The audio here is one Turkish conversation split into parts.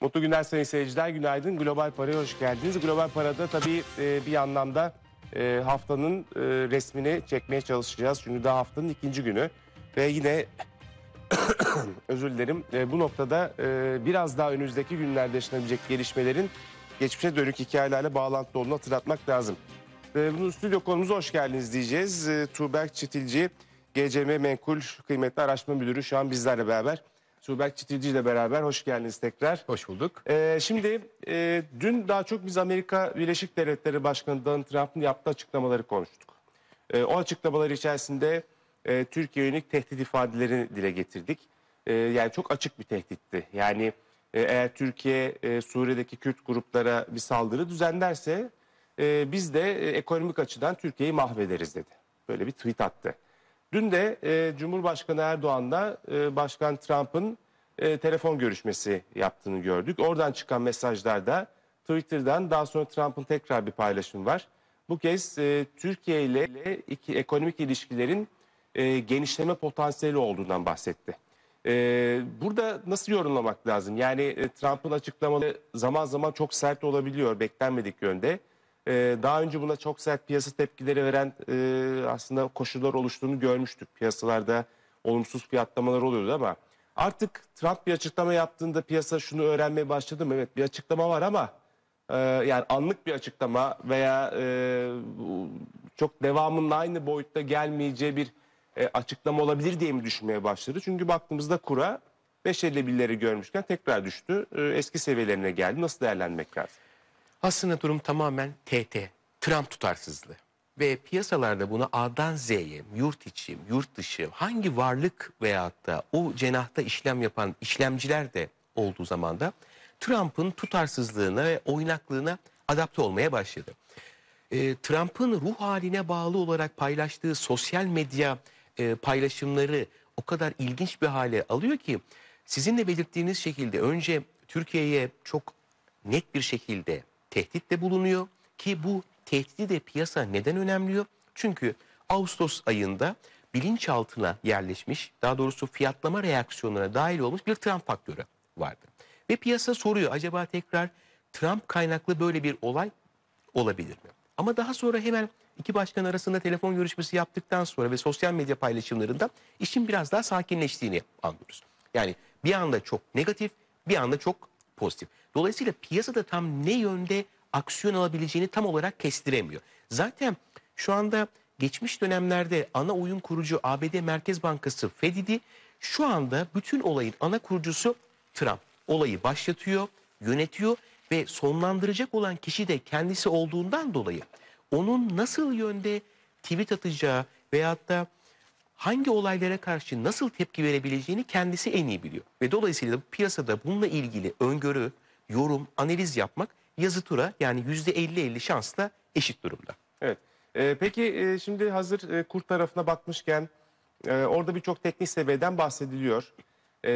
Mutlu günler sayın seyirciler. Günaydın. Global Para'ya hoş geldiniz. Global Para'da tabii e, bir anlamda e, haftanın e, resmini çekmeye çalışacağız. Çünkü daha haftanın ikinci günü. Ve yine özür dilerim e, bu noktada e, biraz daha önümüzdeki günlerde yaşanabilecek gelişmelerin geçmişe dönük hikayelerle bağlantılı olduğunu hatırlatmak lazım. E, bunun stüdyo konumuza hoş geldiniz diyeceğiz. E, Tuğberk Çitilci, GCM Menkul Kıymetli Araştırma Müdürü şu an bizlerle beraber. Tuğberk Çitilci ile beraber hoş geldiniz tekrar. Hoş bulduk. Ee, şimdi e, dün daha çok biz Amerika Birleşik Devletleri Başkanı Donald Trump'ın yaptığı açıklamaları konuştuk. E, o açıklamalar içerisinde e, Türkiye yönelik tehdit ifadelerini dile getirdik. E, yani çok açık bir tehditti. Yani e, eğer Türkiye e, Suriye'deki Kürt gruplara bir saldırı düzenlerse e, biz de e, ekonomik açıdan Türkiye'yi mahvederiz dedi. Böyle bir tweet attı. Dün de e, Cumhurbaşkanı Erdoğan'la e, Başkan Trump'ın e, telefon görüşmesi yaptığını gördük. Oradan çıkan mesajlarda Twitter'dan daha sonra Trump'ın tekrar bir paylaşımı var. Bu kez e, Türkiye ile iki ekonomik ilişkilerin e, genişleme potansiyeli olduğundan bahsetti. E, burada nasıl yorumlamak lazım? Yani e, Trump'ın açıklamaları zaman zaman çok sert olabiliyor beklenmedik yönde. Ee, daha önce buna çok sert piyasa tepkileri veren e, aslında koşullar oluştuğunu görmüştük. Piyasalarda olumsuz fiyatlamalar oluyordu ama artık Trump bir açıklama yaptığında piyasa şunu öğrenmeye başladı mı? Evet bir açıklama var ama e, yani anlık bir açıklama veya e, çok devamının aynı boyutta gelmeyeceği bir e, açıklama olabilir diye mi düşünmeye başladı? Çünkü baktığımızda kura 5.51'leri görmüşken tekrar düştü. E, eski seviyelerine geldi. Nasıl değerlenmek lazım? Aslında durum tamamen TT, Trump tutarsızlığı. Ve piyasalarda bunu A'dan Z'ye, yurt içi, yurt dışı, hangi varlık veyahut da o cenahta işlem yapan işlemciler de olduğu zaman da Trump'ın tutarsızlığına ve oynaklığına adapte olmaya başladı. E, Trump'ın ruh haline bağlı olarak paylaştığı sosyal medya e, paylaşımları o kadar ilginç bir hale alıyor ki sizin de belirttiğiniz şekilde önce Türkiye'ye çok net bir şekilde tehditte bulunuyor ki bu tehdidi de piyasa neden önemliyor? Çünkü Ağustos ayında bilinçaltına yerleşmiş, daha doğrusu fiyatlama reaksiyonlarına dahil olmuş bir Trump faktörü vardı. Ve piyasa soruyor acaba tekrar Trump kaynaklı böyle bir olay olabilir mi? Ama daha sonra hemen iki başkan arasında telefon görüşmesi yaptıktan sonra ve sosyal medya paylaşımlarında işin biraz daha sakinleştiğini anlıyoruz. Yani bir anda çok negatif, bir anda çok pozitif. Dolayısıyla piyasada tam ne yönde aksiyon alabileceğini tam olarak kestiremiyor. Zaten şu anda geçmiş dönemlerde ana oyun kurucu ABD Merkez Bankası Fed'idi. Şu anda bütün olayın ana kurucusu Trump. Olayı başlatıyor, yönetiyor ve sonlandıracak olan kişi de kendisi olduğundan dolayı onun nasıl yönde tweet atacağı veyahut da hangi olaylara karşı nasıl tepki verebileceğini kendisi en iyi biliyor. Ve dolayısıyla piyasada bununla ilgili öngörü, yorum, analiz yapmak yazı tura yani %50-50 şansla eşit durumda. Evet. Ee, peki e, şimdi hazır e, kurt tarafına bakmışken e, orada birçok teknik seviyeden bahsediliyor. E,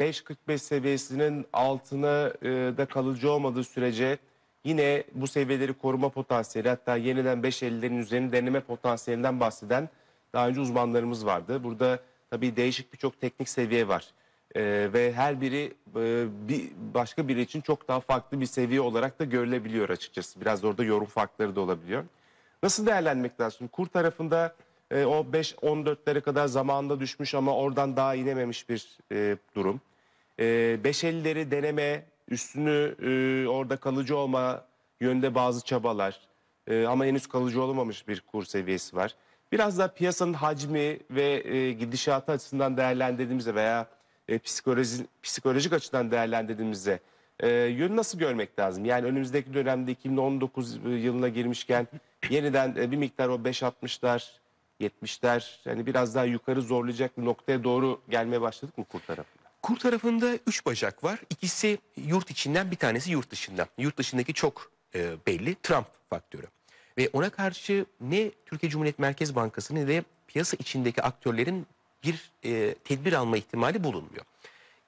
5.45 seviyesinin altına e, da kalıcı olmadığı sürece yine bu seviyeleri koruma potansiyeli hatta yeniden 5.50'lerin üzerine deneme potansiyelinden bahseden daha önce uzmanlarımız vardı. Burada tabii değişik birçok teknik seviye var. Ee, ve her biri e, bir başka biri için çok daha farklı bir seviye olarak da görülebiliyor açıkçası. Biraz orada yorum farkları da olabiliyor. Nasıl değerlenmek lazım? Kur tarafında e, o 5-14'lere kadar zamanında düşmüş ama oradan daha inememiş bir e, durum. E, 5.50'leri deneme, üstünü e, orada kalıcı olma yönde bazı çabalar. E, ama henüz kalıcı olamamış bir kur seviyesi var. Biraz da piyasanın hacmi ve e, gidişatı açısından değerlendirdiğimizde veya e, psikoloji, psikolojik açıdan değerlendirdiğimizde e, yönü nasıl görmek lazım? Yani önümüzdeki dönemde 2019 yılına girmişken yeniden e, bir miktar o 5.60'lar 70'ler hani biraz daha yukarı zorlayacak bir noktaya doğru gelmeye başladık mı kur tarafında? Kur tarafında üç bacak var. İkisi yurt içinden bir tanesi yurt dışından. Yurt dışındaki çok e, belli Trump faktörü. Ve ona karşı ne Türkiye Cumhuriyet Merkez Bankası ne de piyasa içindeki aktörlerin bir e, tedbir alma ihtimali bulunmuyor.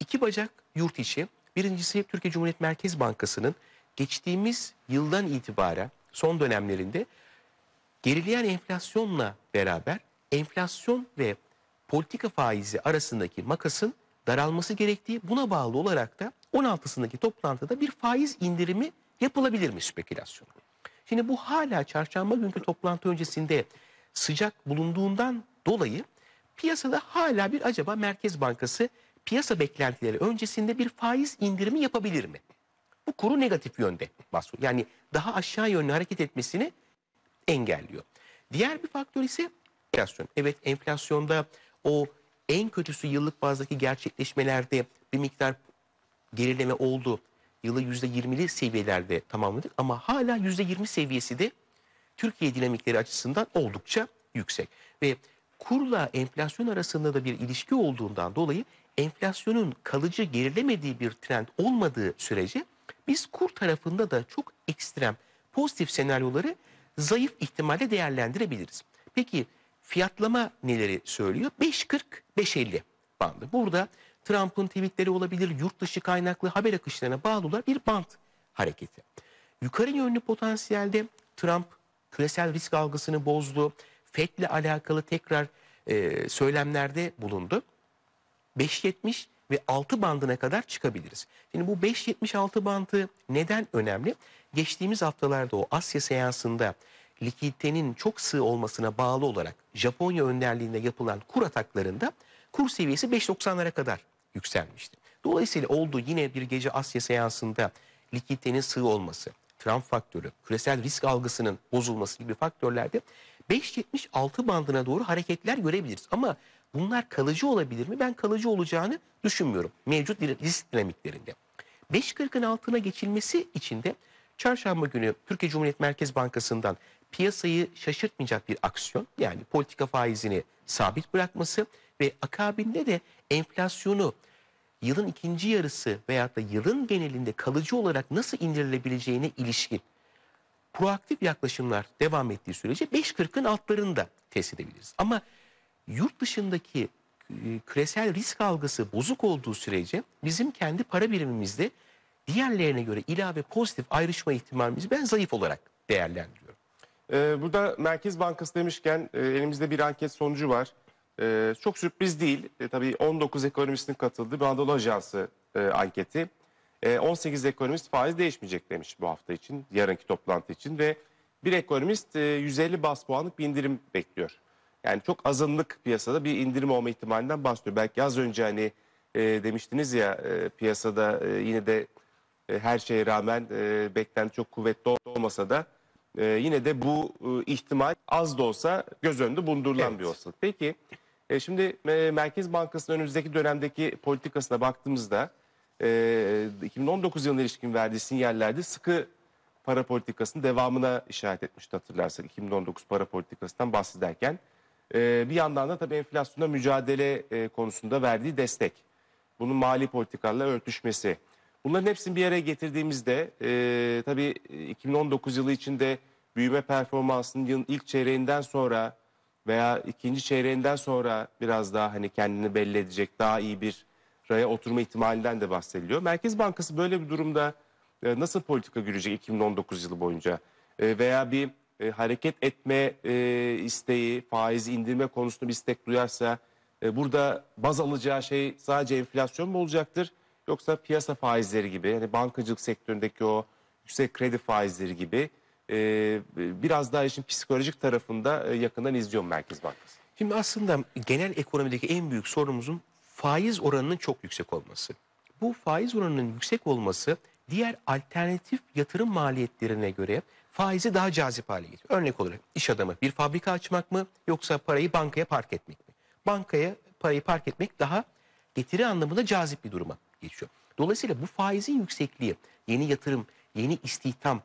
İki bacak yurt içi. Birincisi Türkiye Cumhuriyet Merkez Bankası'nın geçtiğimiz yıldan itibaren son dönemlerinde gerileyen enflasyonla beraber enflasyon ve politika faizi arasındaki makasın daralması gerektiği buna bağlı olarak da 16'sındaki toplantıda bir faiz indirimi yapılabilir mi spekülasyonu? Şimdi bu hala çarşamba günkü toplantı öncesinde sıcak bulunduğundan dolayı piyasada hala bir acaba Merkez Bankası piyasa beklentileri öncesinde bir faiz indirimi yapabilir mi? Bu kuru negatif yönde basıyor. Yani daha aşağı yönlü hareket etmesini engelliyor. Diğer bir faktör ise enflasyon. Evet enflasyonda o en kötüsü yıllık bazdaki gerçekleşmelerde bir miktar gerileme oldu. Yılı %20'li seviyelerde tamamladık ama hala %20 seviyesi de Türkiye dinamikleri açısından oldukça yüksek. Ve kurla enflasyon arasında da bir ilişki olduğundan dolayı enflasyonun kalıcı gerilemediği bir trend olmadığı sürece biz kur tarafında da çok ekstrem pozitif senaryoları zayıf ihtimalle değerlendirebiliriz. Peki fiyatlama neleri söylüyor? 5.40-5.50 bandı. Burada Trump'ın tweetleri olabilir, yurt dışı kaynaklı haber akışlarına bağlı olan bir band hareketi. Yukarı yönlü potansiyelde Trump küresel risk algısını bozdu. FED'le alakalı tekrar e, söylemlerde bulundu. 5.70 ve 6 bandına kadar çıkabiliriz. Şimdi bu 5.76 bandı neden önemli? Geçtiğimiz haftalarda o Asya seansında likiditenin çok sığ olmasına bağlı olarak Japonya önderliğinde yapılan kur ataklarında kur seviyesi 5.90'lara kadar yükselmişti. Dolayısıyla oldu yine bir gece Asya seansında likiditenin sığ olması, Trump faktörü, küresel risk algısının bozulması gibi faktörlerde 5.76 bandına doğru hareketler görebiliriz. Ama bunlar kalıcı olabilir mi? Ben kalıcı olacağını düşünmüyorum mevcut risk dinamiklerinde. 5.40'ın altına geçilmesi için de çarşamba günü Türkiye Cumhuriyet Merkez Bankası'ndan piyasayı şaşırtmayacak bir aksiyon yani politika faizini sabit bırakması ve akabinde de enflasyonu yılın ikinci yarısı veyahut da yılın genelinde kalıcı olarak nasıl indirilebileceğine ilişkin proaktif yaklaşımlar devam ettiği sürece 5.40'ın altlarında test edebiliriz. Ama yurt dışındaki e, küresel risk algısı bozuk olduğu sürece bizim kendi para birimimizde diğerlerine göre ilave pozitif ayrışma ihtimalimizi ben zayıf olarak değerlendiriyorum. Ee, burada Merkez Bankası demişken e, elimizde bir anket sonucu var. Ee, çok sürpriz değil. E, tabii 19 ekonomistin katıldığı bir Anadolu Ajansı e, anketi. E, 18 ekonomist faiz değişmeyecek demiş bu hafta için, yarınki toplantı için ve bir ekonomist e, 150 bas puanlık bir indirim bekliyor. Yani çok azınlık piyasada bir indirim olma ihtimalinden bahsediyor. Belki az önce hani e, demiştiniz ya e, piyasada e, yine de e, her şeye rağmen e, beklenti çok kuvvetli olmasa da e, yine de bu e, ihtimal az da olsa göz önünde bulundurulan Evet. bir olasılık. Peki e, şimdi e, Merkez Bankası'nın önümüzdeki dönemdeki politikasına baktığımızda e, 2019 yılına ilişkin verdiği sinyallerde sıkı para politikasının devamına işaret etmişti hatırlarsak 2019 para politikasından bahsederken. E, bir yandan da tabii enflasyona mücadele e, konusunda verdiği destek. Bunun mali politikalarla örtüşmesi. Bunların hepsini bir araya getirdiğimizde e, tabii 2019 yılı içinde büyüme performansının yılın ilk çeyreğinden sonra veya ikinci çeyreğinden sonra biraz daha hani kendini belli edecek daha iyi bir raya oturma ihtimalinden de bahsediliyor. Merkez Bankası böyle bir durumda e, nasıl politika gürecek 2019 yılı boyunca E, veya bir e, hareket etme isteği, faiz indirme konusunda bir istek duyarsa burada baz alacağı şey sadece enflasyon mu olacaktır? Yoksa piyasa faizleri gibi yani bankacılık sektöründeki o yüksek kredi faizleri gibi e, biraz daha işin psikolojik tarafında e, yakından izliyor Merkez Bankası. Şimdi aslında genel ekonomideki en büyük sorunumuzun faiz oranının çok yüksek olması. Bu faiz oranının yüksek olması diğer alternatif yatırım maliyetlerine göre faizi daha cazip hale getiriyor. Örnek olarak iş adamı bir fabrika açmak mı yoksa parayı bankaya park etmek mi? Bankaya parayı park etmek daha getiri anlamında cazip bir duruma geçiyor. Dolayısıyla bu faizin yüksekliği, yeni yatırım, yeni istihdam,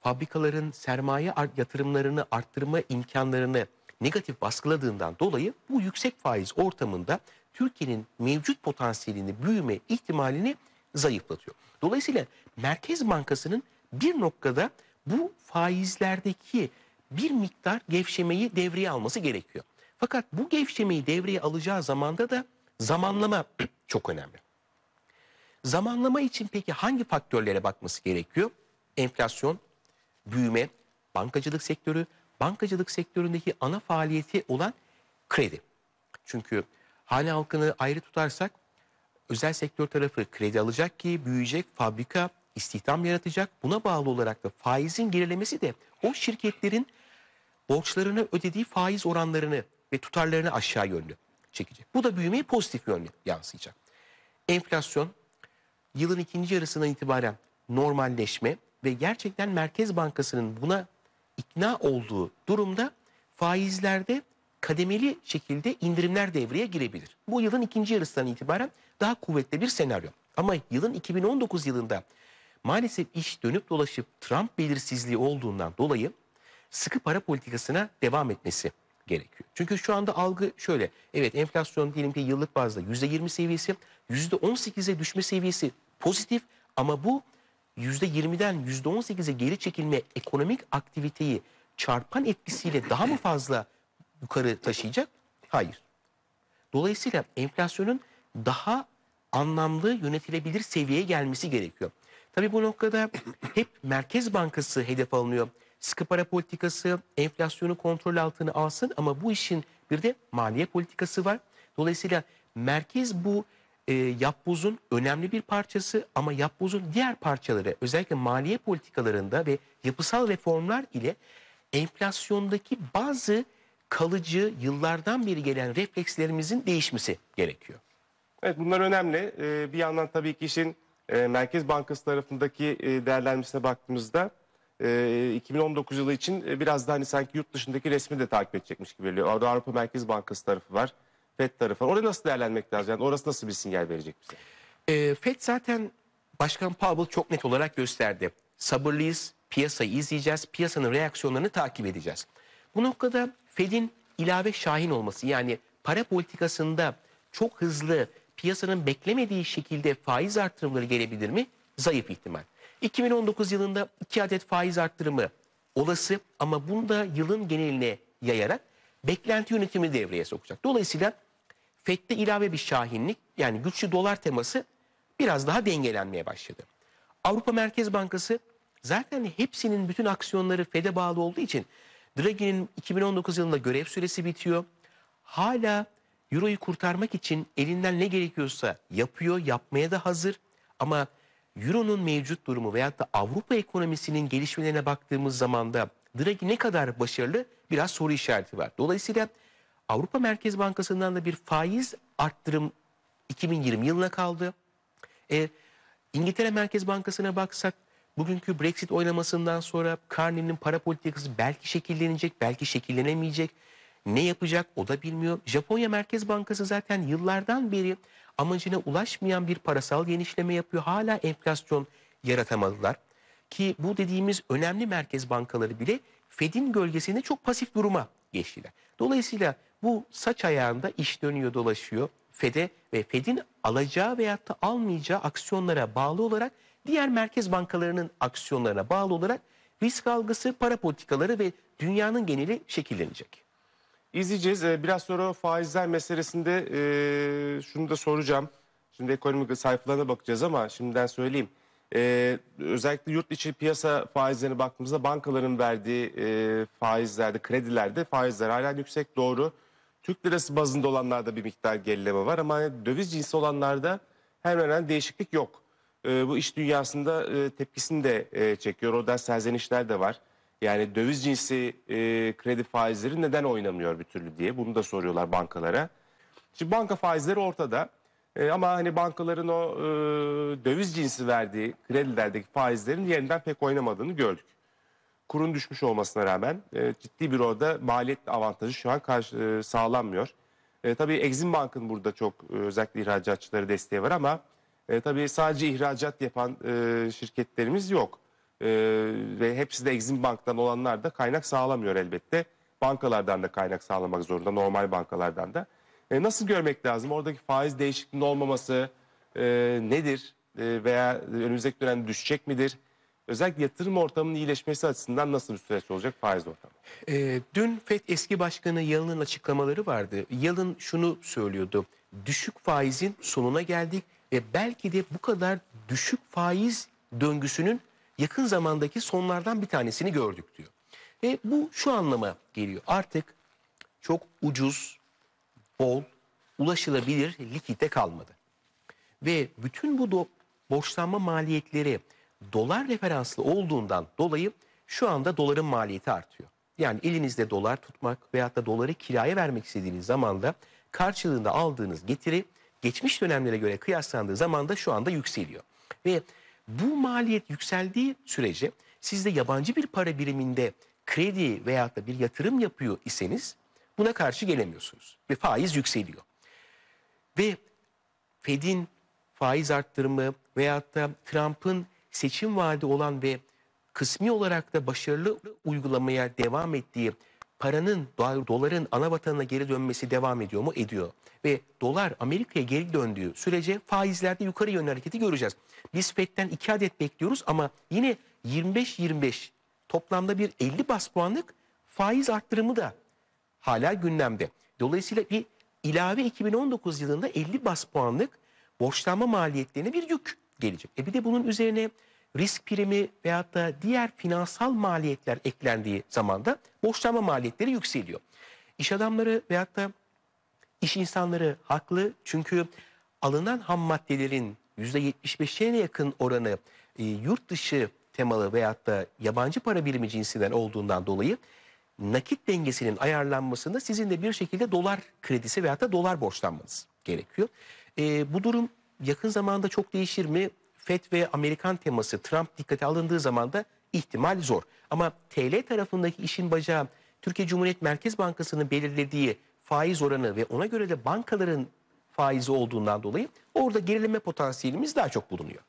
fabrikaların sermaye yatırımlarını arttırma imkanlarını negatif baskıladığından dolayı bu yüksek faiz ortamında Türkiye'nin mevcut potansiyelini, büyüme ihtimalini zayıflatıyor. Dolayısıyla Merkez Bankası'nın bir noktada bu faizlerdeki bir miktar gevşemeyi devreye alması gerekiyor. Fakat bu gevşemeyi devreye alacağı zamanda da zamanlama çok önemli. Zamanlama için peki hangi faktörlere bakması gerekiyor? Enflasyon, büyüme, bankacılık sektörü, bankacılık sektöründeki ana faaliyeti olan kredi. Çünkü hane halkını ayrı tutarsak özel sektör tarafı kredi alacak ki büyüyecek, fabrika istihdam yaratacak. Buna bağlı olarak da faizin gerilemesi de o şirketlerin borçlarını ödediği faiz oranlarını ve tutarlarını aşağı yönlü çekecek. Bu da büyümeyi pozitif yönlü yansıyacak. Enflasyon yılın ikinci yarısından itibaren normalleşme ve gerçekten Merkez Bankası'nın buna ikna olduğu durumda faizlerde kademeli şekilde indirimler devreye girebilir. Bu yılın ikinci yarısından itibaren daha kuvvetli bir senaryo. Ama yılın 2019 yılında maalesef iş dönüp dolaşıp Trump belirsizliği olduğundan dolayı sıkı para politikasına devam etmesi gerekiyor. Çünkü şu anda algı şöyle. Evet enflasyon diyelim ki yıllık bazda %20 seviyesi, %18'e düşme seviyesi pozitif ama bu %20'den %18'e geri çekilme ekonomik aktiviteyi çarpan etkisiyle daha mı fazla yukarı taşıyacak? Hayır. Dolayısıyla enflasyonun daha anlamlı yönetilebilir seviyeye gelmesi gerekiyor. Tabii bu noktada hep Merkez Bankası hedef alınıyor. Sıkı para politikası enflasyonu kontrol altına alsın ama bu işin bir de maliye politikası var. Dolayısıyla merkez bu e, yapbozun önemli bir parçası ama yapbozun diğer parçaları özellikle maliye politikalarında ve yapısal reformlar ile enflasyondaki bazı kalıcı yıllardan beri gelen reflekslerimizin değişmesi gerekiyor. Evet bunlar önemli. Ee, bir yandan tabii ki işin e, Merkez Bankası tarafındaki e, değerlendirmesine baktığımızda e, 2019 yılı için e, biraz da hani sanki yurt dışındaki resmi de takip edecekmiş gibi geliyor. Orada Avrupa Merkez Bankası tarafı var. FED tarafı. Orayı nasıl değerlendirmek lazım? Yani orası nasıl bir sinyal verecek bize? E, FED zaten Başkan Powell çok net olarak gösterdi. Sabırlıyız, piyasayı izleyeceğiz, piyasanın reaksiyonlarını takip edeceğiz. Bu noktada Fed'in ilave şahin olması yani para politikasında çok hızlı piyasanın beklemediği şekilde faiz arttırımları gelebilir mi? Zayıf ihtimal. 2019 yılında 2 adet faiz arttırımı olası ama bunu da yılın geneline yayarak beklenti yönetimi devreye sokacak. Dolayısıyla FED'de ilave bir şahinlik yani güçlü dolar teması biraz daha dengelenmeye başladı. Avrupa Merkez Bankası zaten hepsinin bütün aksiyonları FED'e bağlı olduğu için Draghi'nin 2019 yılında görev süresi bitiyor. Hala Euro'yu kurtarmak için elinden ne gerekiyorsa yapıyor, yapmaya da hazır. Ama Euro'nun mevcut durumu veyahut da Avrupa ekonomisinin gelişmelerine baktığımız zaman da Draghi ne kadar başarılı biraz soru işareti var. Dolayısıyla Avrupa Merkez Bankası'ndan da bir faiz arttırım 2020 yılına kaldı. E, İngiltere Merkez Bankası'na baksak bugünkü Brexit oylamasından sonra Carney'nin para politikası belki şekillenecek, belki şekillenemeyecek. Ne yapacak o da bilmiyor. Japonya Merkez Bankası zaten yıllardan beri amacına ulaşmayan bir parasal genişleme yapıyor. Hala enflasyon yaratamadılar. Ki bu dediğimiz önemli merkez bankaları bile Fed'in gölgesinde çok pasif duruma geçtiler. Dolayısıyla bu saç ayağında iş dönüyor dolaşıyor. Fed'e ve Fed'in alacağı veyahut da almayacağı aksiyonlara bağlı olarak diğer merkez bankalarının aksiyonlarına bağlı olarak risk algısı, para politikaları ve dünyanın geneli şekillenecek. İzleyeceğiz. Ee, Biraz sonra faizler meselesinde e, şunu da soracağım. Şimdi ekonomik sayfalarına bakacağız ama şimdiden söyleyeyim. Ee, özellikle yurt içi piyasa faizlerine baktığımızda bankaların verdiği faizlerde, kredilerde faizler hala yüksek doğru. Türk lirası bazında olanlarda bir miktar gerileme var ama hani döviz cinsi olanlarda hemen hemen değişiklik yok. Ee, bu iş dünyasında e, tepkisini de e, çekiyor. Oradan serzenişler de var. Yani döviz cinsi e, kredi faizleri neden oynamıyor bir türlü diye bunu da soruyorlar bankalara. Şimdi banka faizleri ortada. E, ama hani bankaların o e, döviz cinsi verdiği kredilerdeki faizlerin yerinden pek oynamadığını gördük. Kurun düşmüş olmasına rağmen e, ciddi bir orada maliyet avantajı şu an karşı, e, sağlanmıyor. E, tabii Exim Bank'ın burada çok e, özellikle ihracatçıları desteği var ama e, tabii sadece ihracat yapan e, şirketlerimiz yok. E, ve hepsi de Exim Bank'tan olanlar da kaynak sağlamıyor elbette. Bankalardan da kaynak sağlamak zorunda, normal bankalardan da. E, nasıl görmek lazım? Oradaki faiz değişikliğinin olmaması e, nedir? E, veya önümüzdeki dönem düşecek midir? Özellikle yatırım ortamının iyileşmesi açısından nasıl bir süreç olacak faiz ortamı? Ee, dün FED eski başkanı Yalın'ın açıklamaları vardı. Yalın şunu söylüyordu. Düşük faizin sonuna geldik ve belki de bu kadar düşük faiz döngüsünün yakın zamandaki sonlardan bir tanesini gördük diyor. Ve bu şu anlama geliyor. Artık çok ucuz, bol, ulaşılabilir likite kalmadı. Ve bütün bu borçlanma maliyetleri dolar referanslı olduğundan dolayı şu anda doların maliyeti artıyor. Yani elinizde dolar tutmak veyahut da doları kiraya vermek istediğiniz zaman da karşılığında aldığınız getiri geçmiş dönemlere göre kıyaslandığı zaman da şu anda yükseliyor. Ve bu maliyet yükseldiği sürece siz de yabancı bir para biriminde kredi veyahut da bir yatırım yapıyor iseniz buna karşı gelemiyorsunuz. Ve faiz yükseliyor. Ve Fed'in faiz arttırımı veyahut da Trump'ın seçim vaadi olan ve kısmi olarak da başarılı uygulamaya devam ettiği paranın, dolar- doların ana vatanına geri dönmesi devam ediyor mu? Ediyor. Ve dolar Amerika'ya geri döndüğü sürece faizlerde yukarı yönlü hareketi göreceğiz. Biz Fed'den 2 adet bekliyoruz ama yine 25-25 toplamda bir 50 bas puanlık faiz arttırımı da hala gündemde. Dolayısıyla bir ilave 2019 yılında 50 bas puanlık borçlanma maliyetlerine bir yük gelecek. E bir de bunun üzerine risk primi veyahut da diğer finansal maliyetler eklendiği zaman da borçlanma maliyetleri yükseliyor. İş adamları veyahut da İş insanları haklı çünkü alınan ham maddelerin %75'ine yakın oranı e, yurt dışı temalı veyahut da yabancı para birimi cinsinden olduğundan dolayı nakit dengesinin ayarlanmasında sizin de bir şekilde dolar kredisi veyahut da dolar borçlanmanız gerekiyor. E, bu durum yakın zamanda çok değişir mi? FED ve Amerikan teması Trump dikkate alındığı zaman da ihtimal zor. Ama TL tarafındaki işin bacağı Türkiye Cumhuriyet Merkez Bankası'nın belirlediği faiz oranı ve ona göre de bankaların faizi olduğundan dolayı orada gerileme potansiyelimiz daha çok bulunuyor.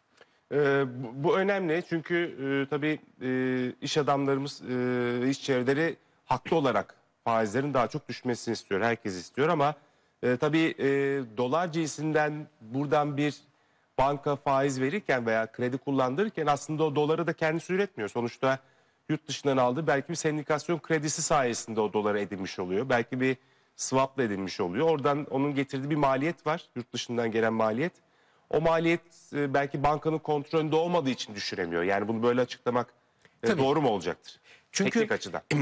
Ee, bu, bu önemli çünkü e, tabii e, iş adamlarımız, e, iş çevreleri haklı olarak faizlerin daha çok düşmesini istiyor. Herkes istiyor ama e, tabii e, dolar cinsinden buradan bir banka faiz verirken veya kredi kullandırırken aslında o doları da kendisi üretmiyor. Sonuçta yurt dışından aldığı belki bir sendikasyon kredisi sayesinde o doları edinmiş oluyor. Belki bir swapla edinmiş oluyor. Oradan onun getirdiği bir maliyet var. Yurt dışından gelen maliyet. O maliyet e, belki bankanın kontrolünde olmadığı için düşüremiyor. Yani bunu böyle açıklamak e, Tabii. doğru mu olacaktır? Çünkü- Teknik açıdan.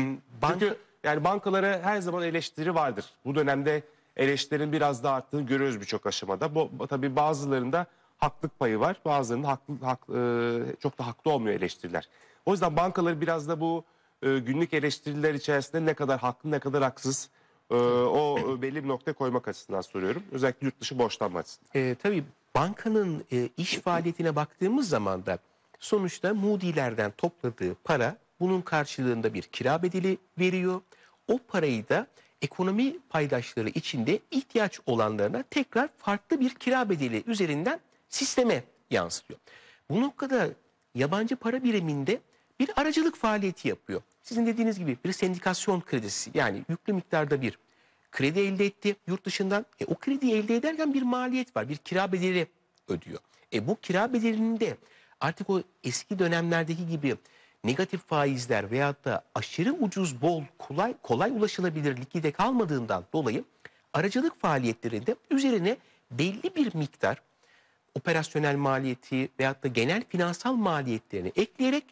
Banka, Çünkü yani bankalara her zaman eleştiri vardır. Bu dönemde eleştirilerin biraz daha arttığını görüyoruz birçok aşamada. Bu, tabii bazılarında haklık payı var. Bazılarında haklı, hak, e, çok da haklı olmuyor eleştiriler. O yüzden bankaları biraz da bu e, günlük eleştiriler içerisinde ne kadar haklı ne kadar haksız e, o belli bir noktaya koymak açısından soruyorum. Özellikle yurt dışı borçlanma açısından. e, tabii bankanın e, iş faaliyetine baktığımız zaman da sonuçta Moody'lerden topladığı para bunun karşılığında bir kira bedeli veriyor. O parayı da ekonomi paydaşları içinde ihtiyaç olanlarına tekrar farklı bir kira bedeli üzerinden sisteme yansıtıyor. Bu noktada yabancı para biriminde bir aracılık faaliyeti yapıyor. Sizin dediğiniz gibi bir sendikasyon kredisi yani yüklü miktarda bir kredi elde etti yurt dışından. E, o krediyi elde ederken bir maliyet var. Bir kira bedeli ödüyor. E, bu kira bedelinin de artık o eski dönemlerdeki gibi negatif faizler veyahut da aşırı ucuz, bol, kolay kolay ulaşılabilir likide kalmadığından dolayı aracılık faaliyetlerinde üzerine belli bir miktar operasyonel maliyeti veyahut da genel finansal maliyetlerini ekleyerek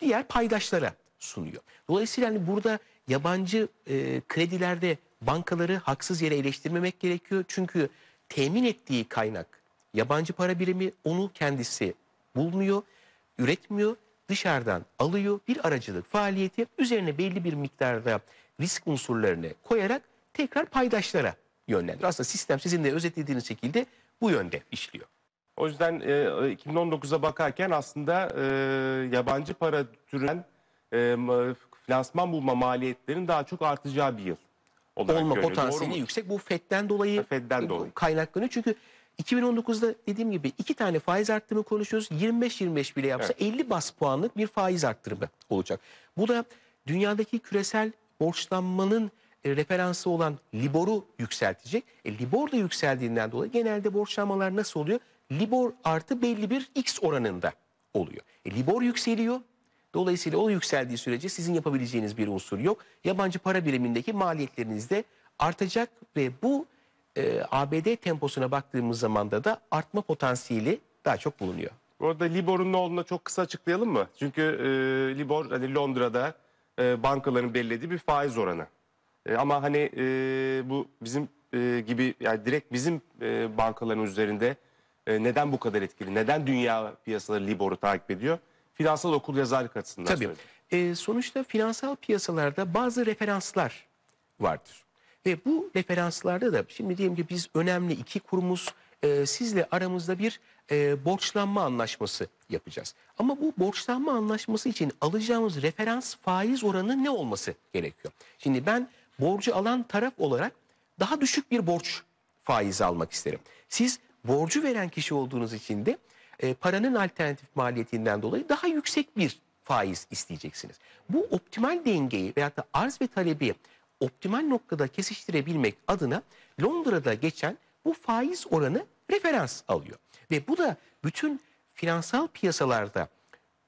diğer paydaşlara sunuyor. Dolayısıyla hani burada yabancı e, kredilerde bankaları haksız yere eleştirmemek gerekiyor. Çünkü temin ettiği kaynak yabancı para birimi onu kendisi bulmuyor, üretmiyor, dışarıdan alıyor bir aracılık faaliyeti üzerine belli bir miktarda risk unsurlarını koyarak tekrar paydaşlara yönlendiriyor. Aslında sistem sizin de özetlediğiniz şekilde bu yönde işliyor. O yüzden e, 2019'a bakarken aslında e, yabancı para türünden e, ma- finansman bulma maliyetlerin daha çok artacağı bir yıl olma potansiyeli yüksek. Bu FED'den dolayı FED'den e, dolayı. kaynaklanıyor. Çünkü 2019'da dediğim gibi iki tane faiz arttırımı konuşuyoruz. 25-25 bile yapsa 50 bas puanlık bir faiz arttırımı olacak. Bu da dünyadaki küresel borçlanmanın e, referansı olan Libor'u yükseltecek. E, Libor da yükseldiğinden dolayı genelde borçlanmalar nasıl oluyor? Libor artı belli bir X oranında oluyor. E, Libor yükseliyor. Dolayısıyla o yükseldiği sürece sizin yapabileceğiniz bir unsur yok. Yabancı para birimindeki maliyetleriniz de artacak ve bu e, ABD temposuna baktığımız zaman da da artma potansiyeli daha çok bulunuyor. Bu arada Libor'un ne olduğunu çok kısa açıklayalım mı? Çünkü e, Libor hani Londra'da e, bankaların belirlediği bir faiz oranı. E, ama hani e, bu bizim e, gibi yani direkt bizim e, bankaların üzerinde E, neden bu kadar etkili? Neden dünya piyasaları Libor'u takip ediyor? Finansal okul yazarlık açısından Tabii. Ee, sonuçta finansal piyasalarda bazı referanslar vardır. Ve bu referanslarda da şimdi diyelim ki biz önemli iki kurumuz e, sizle aramızda bir e, borçlanma anlaşması yapacağız. Ama bu borçlanma anlaşması için alacağımız referans faiz oranı ne olması gerekiyor? Şimdi ben borcu alan taraf olarak daha düşük bir borç faizi almak isterim. Siz borcu veren kişi olduğunuz için de e, paranın alternatif maliyetinden dolayı daha yüksek bir faiz isteyeceksiniz. Bu optimal dengeyi veyahut da arz ve talebi optimal noktada kesiştirebilmek adına Londra'da geçen bu faiz oranı referans alıyor. Ve bu da bütün finansal piyasalarda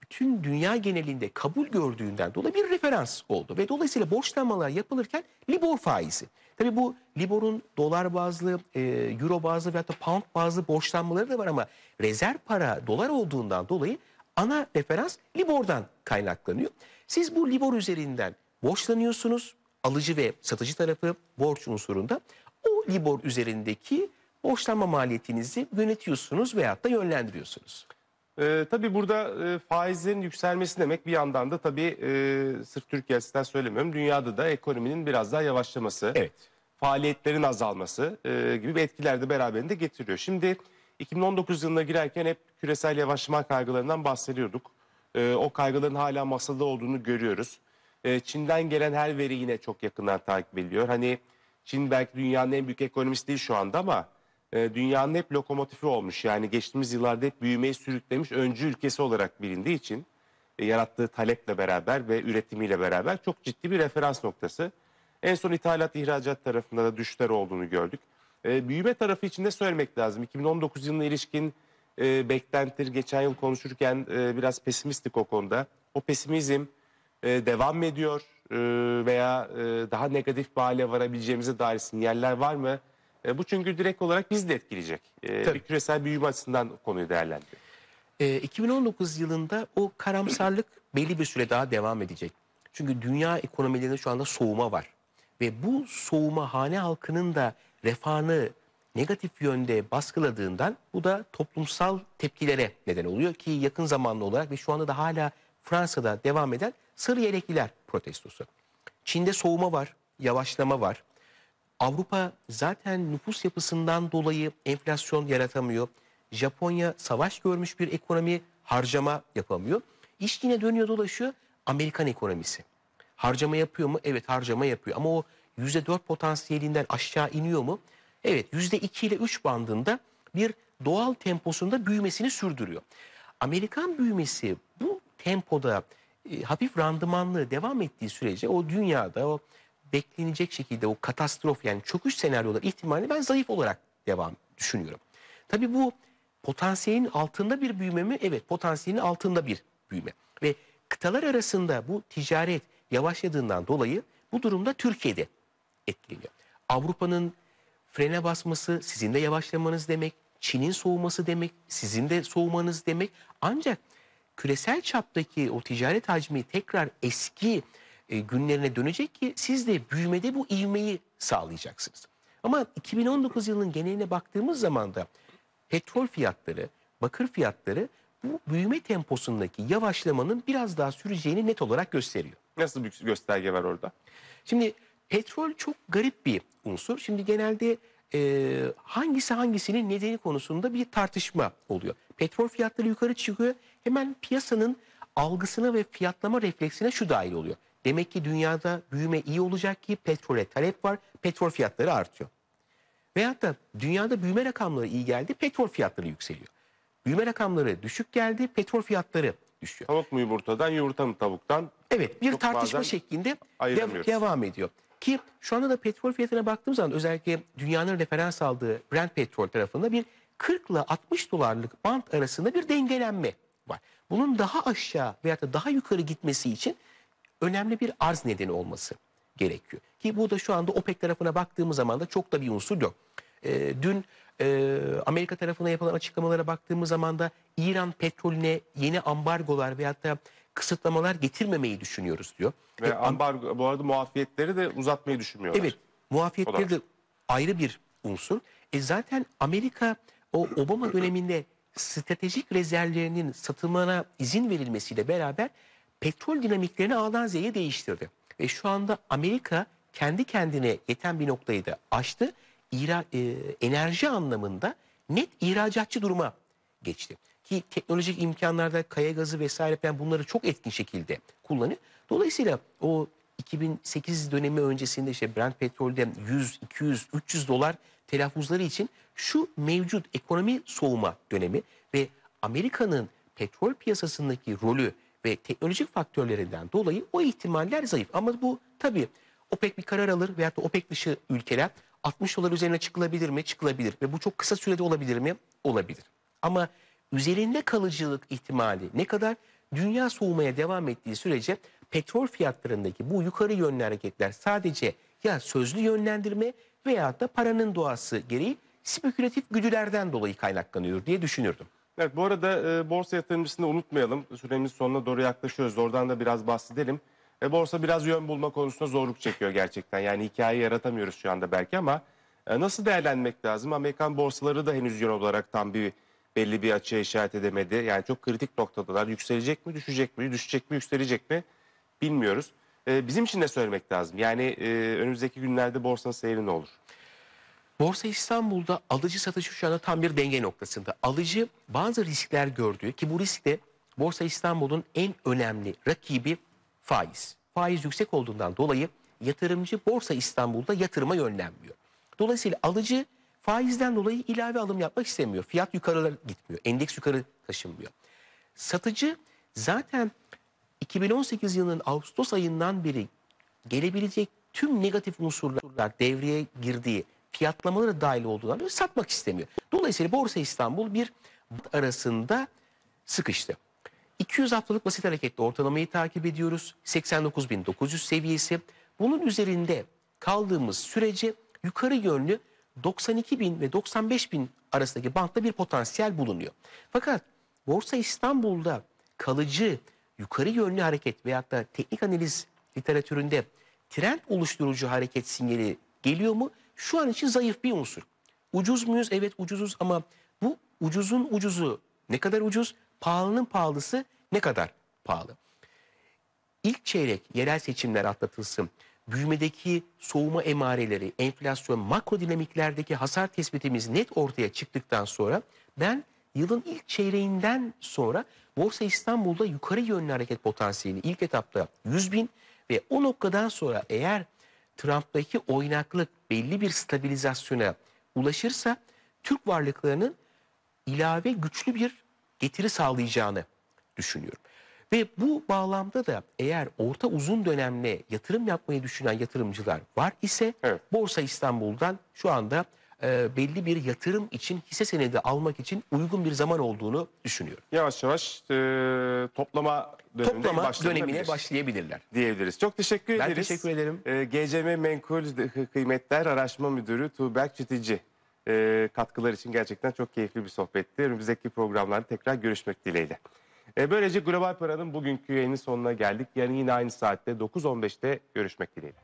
bütün dünya genelinde kabul gördüğünden dolayı bir referans oldu. Ve dolayısıyla borçlanmalar yapılırken Libor faizi. Tabii bu Libor'un dolar bazlı, e, euro bazlı veyahut da pound bazlı borçlanmaları da var ama rezerv para dolar olduğundan dolayı ana referans Libor'dan kaynaklanıyor. Siz bu Libor üzerinden borçlanıyorsunuz. Alıcı ve satıcı tarafı borç unsurunda o Libor üzerindeki borçlanma maliyetinizi yönetiyorsunuz veyahut da yönlendiriyorsunuz. Ee, tabii burada e, faizlerin yükselmesi demek bir yandan da tabii e, sırf Türkiye açısından söylemiyorum. Dünyada da ekonominin biraz daha yavaşlaması, Evet. faaliyetlerin azalması e, gibi bir etkiler de beraberinde getiriyor. Şimdi 2019 yılına girerken hep küresel yavaşlama kaygılarından bahsediyorduk. E, o kaygıların hala masada olduğunu görüyoruz. E, Çin'den gelen her veri yine çok yakından takip ediliyor. Hani Çin belki dünyanın en büyük ekonomisi değil şu anda ama e, dünyanın hep lokomotifi olmuş. Yani geçtiğimiz yıllarda hep büyümeyi sürüklemiş öncü ülkesi olarak bilindiği için e, yarattığı taleple beraber ve üretimiyle beraber çok ciddi bir referans noktası. En son ithalat ihracat tarafında da düşüşler olduğunu gördük. E, büyüme tarafı için de söylemek lazım. 2019 yılına ilişkin e, beklentileri geçen yıl konuşurken biraz pesimistik o konuda. O pesimizm e, devam ediyor E, veya e, daha negatif bir hale varabileceğimize dair sinyaller var mı? E, bu çünkü direkt olarak bizi de etkileyecek. E, Tabii. bir küresel büyüme açısından konuyu değerlendiriyor. Ee, 2019 yılında o karamsarlık belli bir süre daha devam edecek. Çünkü dünya ekonomilerinde şu anda soğuma var. Ve bu soğuma hane halkının da refahını negatif yönde baskıladığından bu da toplumsal tepkilere neden oluyor ki yakın zamanlı olarak ve şu anda da hala Fransa'da devam eden sarı yelekliler protestosu. Çin'de soğuma var, yavaşlama var. Avrupa zaten nüfus yapısından dolayı enflasyon yaratamıyor. Japonya savaş görmüş bir ekonomi harcama yapamıyor. İş yine dönüyor dolaşıyor Amerikan ekonomisi. Harcama yapıyor mu? Evet harcama yapıyor ama o %4 potansiyelinden aşağı iniyor mu? Evet %2 ile 3 bandında bir doğal temposunda büyümesini sürdürüyor. Amerikan büyümesi bu tempoda e, hafif randımanlı devam ettiği sürece o dünyada o beklenecek şekilde o katastrof yani çöküş senaryoları ihtimalini ben zayıf olarak devam düşünüyorum. Tabii bu potansiyelin altında bir büyüme mi? Evet potansiyelin altında bir büyüme. Ve kıtalar arasında bu ticaret yavaşladığından dolayı bu durumda Türkiye'de etkileniyor. Avrupa'nın frene basması sizin de yavaşlamanız demek. Çin'in soğuması demek, sizin de soğumanız demek. Ancak küresel çaptaki o ticaret hacmi tekrar eski e, günlerine dönecek ki siz de büyümede bu ivmeyi sağlayacaksınız. Ama 2019 yılının geneline baktığımız zaman da petrol fiyatları, bakır fiyatları bu büyüme temposundaki yavaşlamanın biraz daha süreceğini net olarak gösteriyor. Nasıl bir gösterge var orada? Şimdi petrol çok garip bir unsur. Şimdi genelde e, hangisi hangisinin nedeni konusunda bir tartışma oluyor. Petrol fiyatları yukarı çıkıyor. Hemen piyasanın algısına ve fiyatlama refleksine şu dahil oluyor. Demek ki dünyada büyüme iyi olacak ki petrole talep var, petrol fiyatları artıyor. Veyahut da dünyada büyüme rakamları iyi geldi, petrol fiyatları yükseliyor. Büyüme rakamları düşük geldi, petrol fiyatları düşüyor. Tavuk mu yumurtadan, yumurta mı tavuktan? Evet bir Çok tartışma şeklinde dev- devam ediyor. Ki şu anda da petrol fiyatına baktığımız zaman özellikle dünyanın referans aldığı Brent petrol tarafında bir 40 ile 60 dolarlık bant arasında bir dengelenme var. Bunun daha aşağı veya da daha yukarı gitmesi için önemli bir arz nedeni olması gerekiyor. Ki bu da şu anda OPEC tarafına baktığımız zaman da çok da bir unsur yok. Ee, dün e, Amerika tarafına yapılan açıklamalara baktığımız zaman da İran petrolüne yeni ambargolar veyahut da kısıtlamalar getirmemeyi düşünüyoruz diyor. Ve E, am- ambargo, bu arada muafiyetleri de uzatmayı düşünmüyorlar. Evet, muafiyetleri de ayrı bir unsur. E zaten Amerika o Obama döneminde stratejik rezervlerinin satılmana izin verilmesiyle beraber petrol dinamiklerini A'dan Z'ye değiştirdi. Ve şu anda Amerika kendi kendine yeten bir noktayı da aştı. İra, e, enerji anlamında net ihracatçı duruma geçti. Ki teknolojik imkanlarda kaya gazı vesaire falan bunları çok etkin şekilde kullanıyor. Dolayısıyla o 2008 dönemi öncesinde işte Brent petrolde 100, 200, 300 dolar telaffuzları için şu mevcut ekonomi soğuma dönemi ve Amerika'nın petrol piyasasındaki rolü ve teknolojik faktörlerinden dolayı o ihtimaller zayıf. Ama bu tabii OPEC bir karar alır veyahut da OPEC dışı ülkeler 60 dolar üzerine çıkılabilir mi? Çıkılabilir. Ve bu çok kısa sürede olabilir mi? Olabilir. Ama üzerinde kalıcılık ihtimali ne kadar? Dünya soğumaya devam ettiği sürece petrol fiyatlarındaki bu yukarı yönlü hareketler sadece ya sözlü yönlendirme veyahut da paranın doğası gereği spekülatif güdülerden dolayı kaynaklanıyor diye düşünürdüm. Evet bu arada e, borsa yatırımcısını unutmayalım. Süremiz sonuna doğru yaklaşıyoruz. Oradan da biraz bahsedelim. E, borsa biraz yön bulma konusunda zorluk çekiyor gerçekten. Yani hikaye yaratamıyoruz şu anda belki ama e, nasıl değerlenmek lazım? Amerikan borsaları da henüz yön olarak tam bir belli bir açıya işaret edemedi. Yani çok kritik noktadalar. Yükselecek mi, düşecek mi, düşecek mi, yükselecek mi bilmiyoruz. E, bizim için ne söylemek lazım? Yani e, önümüzdeki günlerde borsanın seyri ne olur? Borsa İstanbul'da alıcı satıcı şu anda tam bir denge noktasında. Alıcı bazı riskler gördüğü ki bu risk de Borsa İstanbul'un en önemli rakibi faiz. Faiz yüksek olduğundan dolayı yatırımcı Borsa İstanbul'da yatırıma yönlenmiyor. Dolayısıyla alıcı faizden dolayı ilave alım yapmak istemiyor. Fiyat yukarılara gitmiyor. Endeks yukarı taşınmıyor. Satıcı zaten 2018 yılının Ağustos ayından beri gelebilecek tüm negatif unsurlar devreye girdiği fiyatlamalara dahil olduğundan dolayı satmak istemiyor. Dolayısıyla Borsa İstanbul bir arasında sıkıştı. 200 haftalık basit hareketli ortalamayı takip ediyoruz. 89.900 seviyesi. Bunun üzerinde kaldığımız sürece yukarı yönlü 92.000 ve 95.000 arasındaki bantta bir potansiyel bulunuyor. Fakat Borsa İstanbul'da kalıcı yukarı yönlü hareket veyahut da teknik analiz literatüründe trend oluşturucu hareket sinyali geliyor mu? Şu an için zayıf bir unsur. Ucuz muyuz? Evet ucuzuz ama bu ucuzun ucuzu ne kadar ucuz? Pahalının pahalısı ne kadar pahalı? İlk çeyrek yerel seçimler atlatılsın. Büyümedeki soğuma emareleri, enflasyon, makro dinamiklerdeki hasar tespitimiz net ortaya çıktıktan sonra ben yılın ilk çeyreğinden sonra Borsa İstanbul'da yukarı yönlü hareket potansiyeli ilk etapta 100 bin ve o noktadan sonra eğer Trump'taki oynaklık belli bir stabilizasyona ulaşırsa Türk varlıklarının ilave güçlü bir getiri sağlayacağını düşünüyorum. Ve bu bağlamda da eğer orta uzun dönemle yatırım yapmayı düşünen yatırımcılar var ise Evet. Borsa İstanbul'dan şu anda e, belli bir yatırım için hisse senedi almak için uygun bir zaman olduğunu düşünüyorum. Yavaş yavaş e, toplama dönemine Toplama dönemine başlayabilirler. diyebiliriz. Çok teşekkür Ben ederiz. teşekkür ederim. E, GCM Menkul Kıymetler Araştırma Müdürü Tuğberk Çitici e, katkılar için gerçekten çok keyifli bir sohbetti. Önümüzdeki programlarda tekrar görüşmek dileğiyle. E, böylece Global Para'nın bugünkü yayının sonuna geldik. Yarın yine aynı saatte 9.15'te görüşmek dileğiyle.